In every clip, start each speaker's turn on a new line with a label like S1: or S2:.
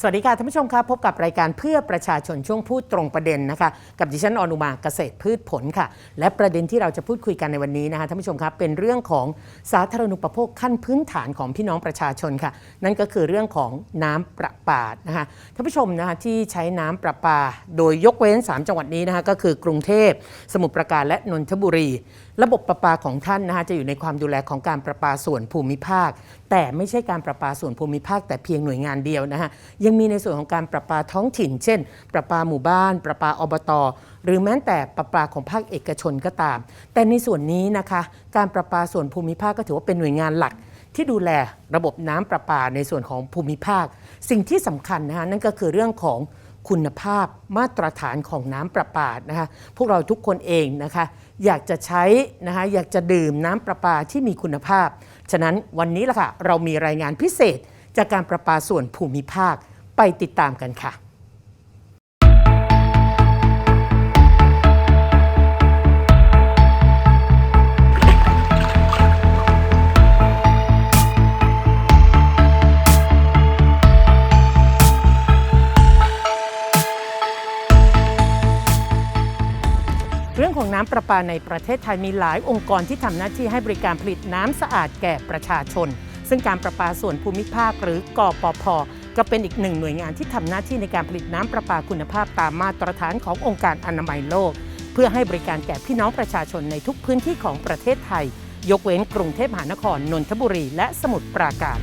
S1: สวัสดีค่ะท่านผู้ชมครับพบกับรายการเพื่อประชาชนช่วงพูดตรงประเด็นนะคะกับดิฉันอนุมาเกษตรพืชผลค่ะ และประเด็นที่เราจะพูดคุยกันในวันนี้นะคะท่านผู้ชมครับเป็นเรื่องของสาธารณูปโภคขั้นพื้นฐานของพี่น้องประชาชนค่ะ นั่นก็คือเรื่องของน้ำประปานะคะท่านผู้ชมนะคะที่ใช้น้ำประปา โดยยกเว้น 3 จังหวัดนี้นะคะก็คือกรุงเทพ สมุทรปราการและนนทบุรี ระบบประปาของท่านนะคะจะอยู่ในความดูแลของการประปาส่วนภูมิภาค แต่ไม่ใช่การประปาส่วนภูมิภาค แต่เพียงหน่วยงานเดียวนะคะยังมีในส่วนของการประปาท้องถิ่น เช่น ประปาหมู่บ้าน ประปาอบตหรือแม้แต่ประปาของภาคเอกชนก็ตาม แต่ในส่วนนี้นะคะการประปาส่วนภูมิภาคก็ถือว่าเป็นหน่วยงานหลักที่ดูแลระบบน้ำประปาในส่วนของภูมิภาค สิ่งที่สำคัญนะคะนั่นก็คือเรื่องของ คุณภาพมาตรฐานของน้ำประปานะคะพวกเราทุกคนเองนะคะอยากจะใช้นะคะอยากจะดื่มน้ำประปาที่มีคุณภาพ ฉะนั้นวันนี้ล่ะค่ะเรามีรายงานพิเศษจากการประปาส่วนภูมิภาคไปติดตามกันค่ะ น้ำประปาในประเทศไทยมีหลายองค์กรที่ทำหน้าที่ให้บริการผลิตน้ำสะอาดแก่ประชาชน ซึ่งการประปาส่วนภูมิภาคหรือกปพก็เป็นอีกหนึ่งหน่วยงานที่ทำหน้าที่ในการผลิตน้ำประปาคุณภาพตามมาตรฐานขององค์การอนามัยโลก เพื่อให้บริการแก่พี่น้องประชาชนในทุกพื้นที่ของประเทศไทย ยกเว้นกรุงเทพมหานครนนทบุรี และสมุทรปราการ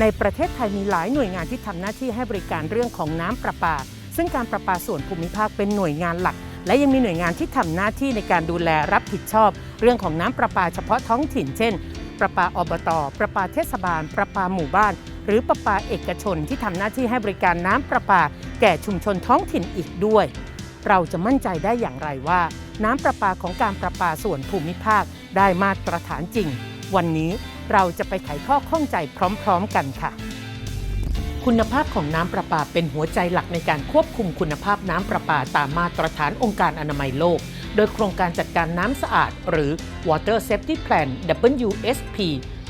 S1: ในประเทศไทยมีหลายหน่วยงานที่ทำหน้าที่ให้บริการเรื่องของน้ำประปา ซึ่งการประปาส่วนภูมิภาคเป็นหน่วยงานหลัก และยังมีหน่วยงานที่ทำหน้าที่ในการดูแลรับผิดชอบ เรื่องของน้ำประปาเฉพาะท้องถิ่นเช่น ประปาอบตประปาเทศบาล ประปาหมู่บ้าน หรือประปาเอกชนที่ทำหน้าที่ให้บริการน้ำประปา แก่ชุมชนท้องถิ่นอีกด้วย เราจะมั่นใจได้อย่างไรว่า น้ำประปาของการประปาส่วนภูมิภาคได้มาตรฐานจริง วันนี้เราจะไปไขข้อข้องใจพร้อม ๆ กันค่ะ คุณภาพของน้ำประปาเป็นหัวใจหลักในการควบคุมคุณภาพน้ำประปาตามมาตรฐานองค์การอนามัยโลก โดยโครงการจัดการน้ำสะอาด หรือ Water Safety Plan WSP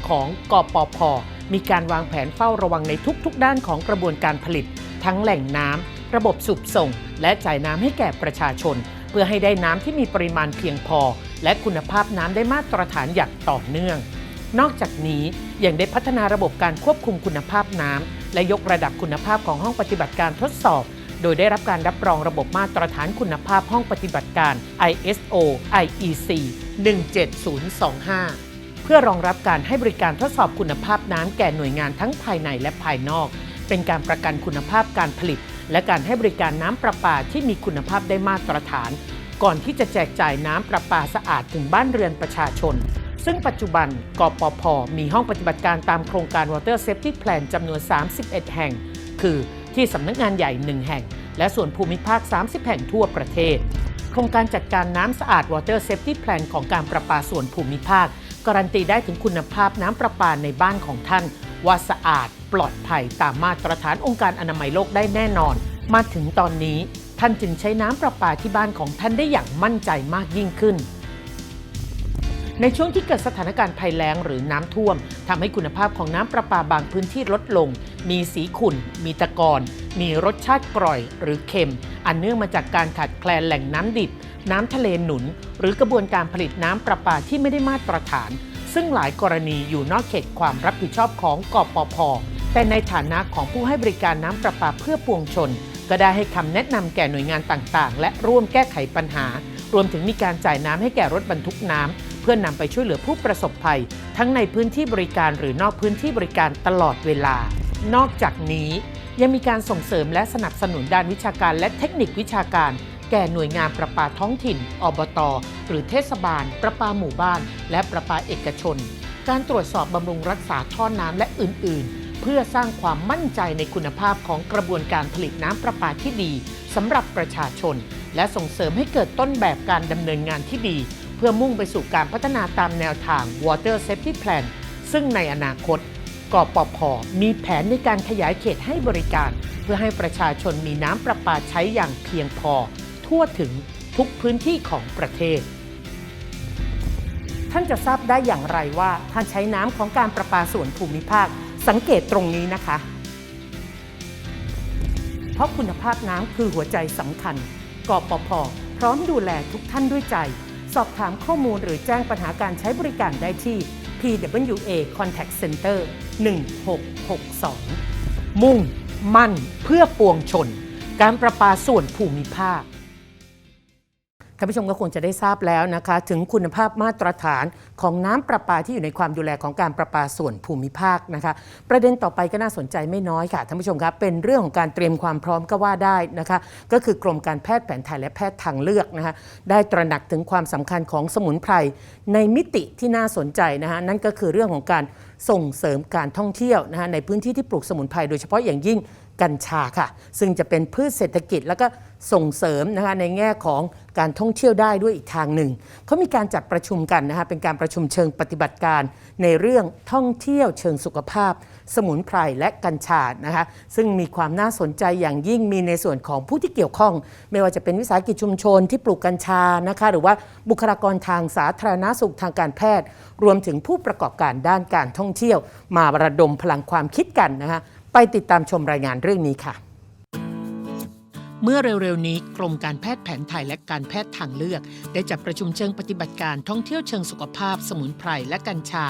S1: ของกปพ มีการวางแผนเฝ้าระวังในทุกๆ ด้านของกระบวนการผลิต ทั้งแหล่งน้ำ ระบบสูบส่ง และจ่ายน้ำให้แก่ประชาชน เพื่อให้ได้น้ำที่มีปริมาณเพียงพอ และคุณภาพน้ำได้มาตรฐานอย่างต่อเนื่อง นอกจากนี้ยังได้พัฒนาระบบการควบคุมคุณภาพน้ำ และยกระดับคุณภาพของห้องปฏิบัติการทดสอบ โดยได้รับการรับรองระบบมาตรฐานคุณภาพห้องปฏิบัติการ ISO IEC 17025 เพื่อรองรับการให้บริการทดสอบคุณภาพน้ำแก่หน่วยงานทั้งภายในและภายนอก เป็นการประกันคุณภาพการผลิต และการให้บริการน้ำประปาที่มีคุณภาพได้มาตรฐาน ก่อนที่จะแจกจ่ายน้ำประปาสะอาดถึงบ้านเรือนประชาชน ซึ่งปัจจุบันกปพมีห้องปฏิบัติการตามโครงการ Water Safety Plan จำนวน 31 แห่ง คือที่สำนักงานใหญ่ 1 แห่ง และส่วนภูมิภาค 30 แห่งทั่วประเทศ โครงการจัดการน้ำสะอาด Water Safety Plan ของการประปาส่วนภูมิภาค การันตีได้ถึงคุณภาพน้ำประปาในบ้านของท่าน ว่าสะอาด ปลอดภัยตามมาตรฐานองค์การอนามัยโลกได้แน่นอน มาถึงตอนนี้ ท่านจึงใช้น้ำประปาที่บ้านของท่านได้อย่างมั่นใจมากยิ่งขึ้น ในช่วงที่เกิดสถานการณ์ภัยแล้งหรือน้ำท่วมทำให้คุณภาพของน้ำประปาบางพื้นที่ลดลง มีสีขุ่น มีตะกอน มีรสชาติกร่อยหรือเค็ม อันเนื่องมาจากการขาดแคลนแหล่งน้ำดิบ น้ำทะเลหนุน หรือกระบวนการผลิตน้ำประปาที่ไม่ได้มาตรฐาน ซึ่งหลายกรณีอยู่นอกเขตความรับผิดชอบของกปพแต่ในฐานะของผู้ให้บริการน้ำประปาเพื่อปวงชน ก็ได้ให้คำแนะนำแก่หน่วยงานต่างๆ และร่วมแก้ไขปัญหา รวมถึงมีการจ่ายน้ำให้แก่รถบรรทุกน้ำ เพื่อนนำไปช่วยเหลือผู้ประสบภัย ทั้งในพื้นที่บริการหรือนอกพื้นที่บริการตลอดเวลา นอกจากนี้ยังมีการส่งเสริมและสนับสนุนด้านวิชาการและเทคนิควิชาการ แก่หน่วยงานประปาท้องถิ่น อบต หรือเทศบาล ประปาหมู่บ้าน และประปาเอกชน การตรวจสอบบำรุงรักษาท่อน้ำและอื่น ๆ เพื่อสร้างความมั่นใจในคุณภาพของกระบวนการผลิตน้ำประปาที่ดีสำหรับประชาชน และส่งเสริมให้เกิดต้นแบบการดำเนินงานที่ดี พื่อมุ่งไปสู่การพัฒนาตามแนวทาง Water Safety Plan ซึ่งในอนาคตกปพมีแผนในการขยายเขตให้บริการ เพื่อให้ประชาชนมีน้ำประปาใช้อย่างเพียงพอ ทั่วถึงทุกพื้นที่ของประเทศ ท่านจะทราบได้อย่างไรว่าท่านใช้น้ำของการประปาส่วนภูมิภาค สังเกตตรงนี้นะคะ เพราะคุณภาพน้ำคือหัวใจสำคัญกปพพร้อมดูแลทุกท่านด้วยใจ สอบถามข้อมูลหรือแจ้งปัญหาการใช้บริการได้ที่ PWA Contact Center 1662 มุ่ง มั่น เพื่อปวงชน การประปาส่วนภูมิภาคานผู้ชมก็คงจะได้ทราบแล้วนะคะ ถึงคุณภาพมาตรฐานของน้ำประปาที่อยู่ในความดูแลของการประปาส่วนภูมิภาคนะคะ ประเด็นต่อไปก็น่าสนใจไม่น้อยค่ะท่านผู้ชมครับเป็นเรื่องของการเตรียมความพร้อมก็ว่าได้นะคะ ก็คือกรมการแพทย์แผนไทยและแพทย์ทางเลือกนะคะได้ตระหนักถึงความสำคัญของสมุนไพรในมิติที่น่าสนใจนะคะนั่นก็คือเรื่องของการ ส่งเสริมการท่องเที่ยวนะคะในพื้นที่ที่ปลูกสมุนไพรโดยเฉพาะอย่างยิ่งกัญชาค่ะ ซึ่งจะเป็นพืชเศรษฐกิจแล้วก็ส่งเสริมนะคะในแง่ของการท่องเที่ยวได้ด้วยอีกทางหนึ่ง เขามีการจัดประชุมกันนะคะเป็นการประชุมเชิงปฏิบัติการในเรื่องท่องเที่ยวเชิงสุขภาพสมุนไพรและกัญชานะคะซึ่งมีความน่าสนใจอย่างยิ่งมีในส่วนของผู้ที่เกี่ยวข้อง ไม่ว่าจะเป็นวิสาหกิจชุมชนที่ปลูกกัญชานะคะหรือว่าบุคลากรทางสาธารณสุขทางการแพทย์ รวมถึงผู้ประกอบการด้านการท่องเที่ยว มาระดมพลังความคิดกันนะคะไปติดตามชมรายงานเรื่องนี้ค่ะ เมื่อเร็วๆนี้กรมการแพทย์แผนไทยและการแพทย์ทางเลือก ได้จัดประชุมเชิงปฏิบัติการท่องเที่ยวเชิงสุขภาพ สมุนไพรและกัญชา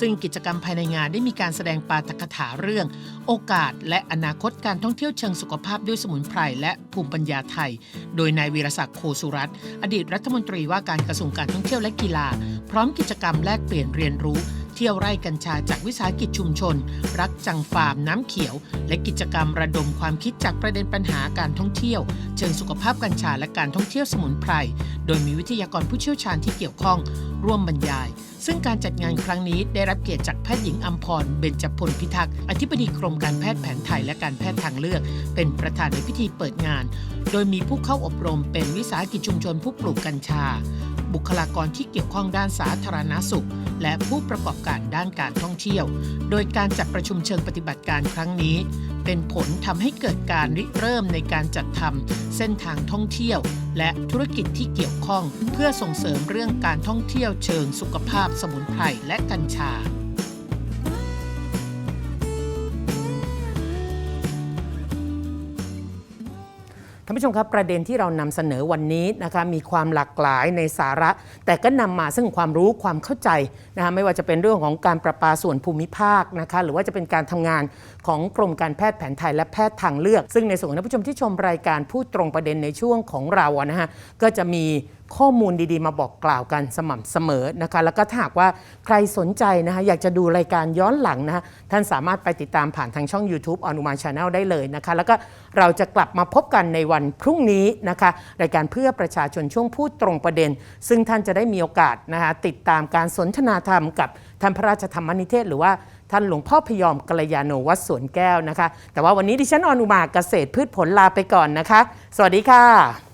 S1: ซึ่งกิจกรรมภายในงานได้มีการแสดงปาฐกถาเรื่อง โอกาสและอนาคตการท่องเที่ยวเชิงสุขภาพด้วยสมุนไพรและภูมิปัญญาไทย โดยนายวีรศักดิ์โคสุรัตน์อดีตรัฐมนตรีว่าการกระทรวงการท่องเที่ยวและกีฬา พร้อมกิจกรรมแลกเปลี่ยนเรียนรู้ เที่ยวไร่กัญชาจากวิสาหกิจชุมชน รักจังฟาร์มน้ำเขียว และกิจกรรมระดมความคิดจากประเด็นปัญหาการท่องเที่ยว เชิงสุขภาพกัญชาและการท่องเที่ยวสมุนไพร โดยมีวิทยากรผู้เชี่ยวชาญที่เกี่ยวข้องร่วมบรรยาย ซึ่งการจัดงานครั้งนี้ได้รับเกียรติจากแพทย์หญิงอัมพร เบญจพลพิทักษ์ อธิบดีกรมการแพทย์แผนไทยและการแพทย์ทางเลือก เป็นประธานในพิธีเปิดงาน โดยมีผู้เข้าอบรมเป็นวิสาหกิจชุมชนผู้ปลูกกัญชาบุคลากรที่เกี่ยวข้องด้านสาธารณสุข และผู้ประกอบการด้านการท่องเที่ยว โดยการจัดประชุมเชิงปฏิบัติการครั้งนี้ เป็นผลทำให้เกิดการริเริ่มในการจัดทำเส้นทางท่องเที่ยว และธุรกิจที่เกี่ยวข้อง เพื่อส่งเสริมเรื่องการท่องเที่ยวเชิงสุขภาพสมุนไพรและกัญชา ผู้ชมครับประเด็นที่เรานำเสนอวันนี้นะคะมีความหลากหลายในสาระ แต่ก็นำมาซึ่งความรู้ความเข้าใจนะคะไม่ว่าจะเป็นเรื่องของการประปาส่วนภูมิภาคนะคะหรือว่าจะเป็นการทำงานของกรมการแพทย์แผนไทยและแพทย์ทางเลือก ซึ่งในส่วนของท่านผู้ชมที่ชมรายการพูดตรงประเด็นในช่วงของเรานะฮะก็จะมี ข้อมูลดีๆ มาบอกกล่าวกันสม่ำเสมอนะคะ แล้วก็ถ้าหากว่าใครสนใจนะคะ อยากจะดูรายการย้อนหลังนะคะ ท่านสามารถไปติดตามผ่านทางช่อง YouTube อนุมานชาแนลได้เลยนะคะ แล้วก็เราจะกลับมาพบกันในวันพรุ่งนี้นะคะ รายการเพื่อประชาชนช่วงพูดตรงประเด็น ซึ่งท่านจะได้มีโอกาสนะคะติดตามการสนทนาธรรมกับท่านพระราชธรรมนิเทศ หรือว่าท่านหลวงพ่อพยอมกัลยาโนวัดสวนแก้วนะคะ แต่ว่าวันนี้ดิฉันอนุมาเกษตรพืชผลลาไปก่อนนะคะ สวัสดีค่ะ